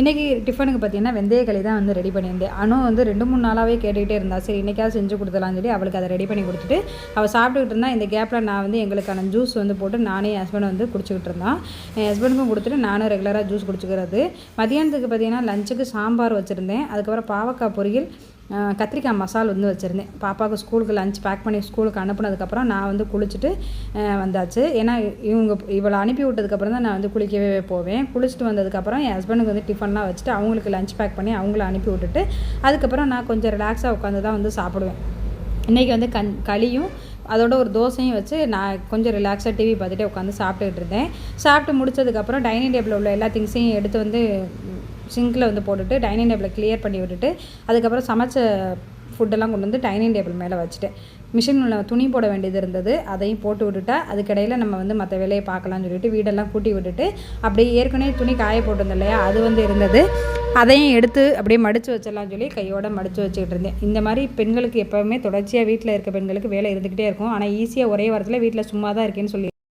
இன்றைக்கி டிஃபனுக்கு பார்த்தீங்கன்னா வெந்தயக்களி தான் வந்து ரெடி பண்ணியிருந்தேன். அனு வந்து ரெண்டு மூணு நாளாகவே கேட்டுக்கிட்டே இருந்தா. சரி இன்றைக்காவது செஞ்சு கொடுத்துலாம்னு சொல்லி அவளுக்கு அதை ரெடி பண்ணி கொடுத்துட்டு அவள் சாப்பிட்டுக்கிட்டு இருந்தா. இந்த கேப்பில் நான் வந்து எங்களுக்கான ஜூஸ் வந்து போட்டு நானே என் ஹஸ்பண்ட் வந்து குடிச்சிக்கிட்டு இருந்தான் என் ஹஸ்பண்டுக்கும் கொடுத்துட்டு நானும் ரெகுலராக ஜூஸ் குடிச்சிக்கிறது. மதியானத்துக்கு பார்த்தீங்கன்னா லஞ்சுக்கு சாம்பார் வச்சுருந்தேன். அதுக்கப்புறம் பாவக்காய் பொரியல் கத்திரிக்காய் மசால் வந்து வச்சுருந்தேன். பாப்பாவுக்கு ஸ்கூலுக்கு லஞ்ச் பேக் பண்ணி ஸ்கூலுக்கு அனுப்புனதுக்கப்புறம் நான் வந்து குளிச்சுட்டு வந்தாச்சு. ஏன்னா இவங்க இவளை அனுப்பி விட்டதுக்கப்புறம் தான் நான் வந்து குளிக்கவே போவேன். குளிச்சுட்டு வந்ததுக்கப்புறம் என் ஹஸ்பண்டுக்கு வந்து டிஃபன்லாம் வச்சுட்டு அவங்களுக்கு லஞ்ச் பேக் பண்ணி அவங்கள அனுப்பி விட்டுட்டு அதுக்கப்புறம் நான் கொஞ்சம் ரிலாக்ஸாக உட்காந்து தான் வந்து சாப்பிடுவேன். இன்றைக்கி வந்து கண் களியும் அதோட ஒரு தோசையும் வச்சு நான் கொஞ்சம் ரிலாக்ஸாக டிவி பார்த்துட்டே உட்காந்து சாப்பிட்டுக்கிட்டு இருந்தேன். சாப்பிட்டு முடிச்சதுக்கப்புறம் டைனிங் டேபிளில் உள்ள எல்லா திங்ஸையும் எடுத்து வந்து சிங்கில் வந்து போட்டுட்டு டைனிங் டேபிளை கிளியர் பண்ணி விட்டுட்டு அதுக்கப்புறம் சமைச்ச ஃபுட்டெல்லாம் கொண்டு வந்து டைனிங் டேபிள் மேலே வச்சுட்டேன் மிஷினில் துணி போட வேண்டியது இருந்தது அதையும் போட்டு விட்டுட்டா அதுக்கிடையில் நம்ம வந்து மற்ற வேலையை பார்க்கலாம்னு சொல்லிட்டு வீடெல்லாம் கூட்டி விட்டுட்டு அப்படியே ஏற்கனவே துணி காய போட்டிருந்தோம் இல்லையா அது வந்து இருந்தது. அதையும் எடுத்து அப்படியே மடித்து வச்சிடலாம்னு சொல்லி கையோட மடித்து வச்சுக்கிட்டு இருந்தேன். இந்த மாதிரி பெண்களுக்கு எப்போவுமே தொடர்ச்சியாக வீட்டில் இருக்க பெண்களுக்கு வேலை இருந்துக்கிட்டே இருக்கும். ஆனால் ஈஸியாக ஒரே வாரத்தில் வீட்டில் சும்மா தான் இருக்கேன்னு சொல்லி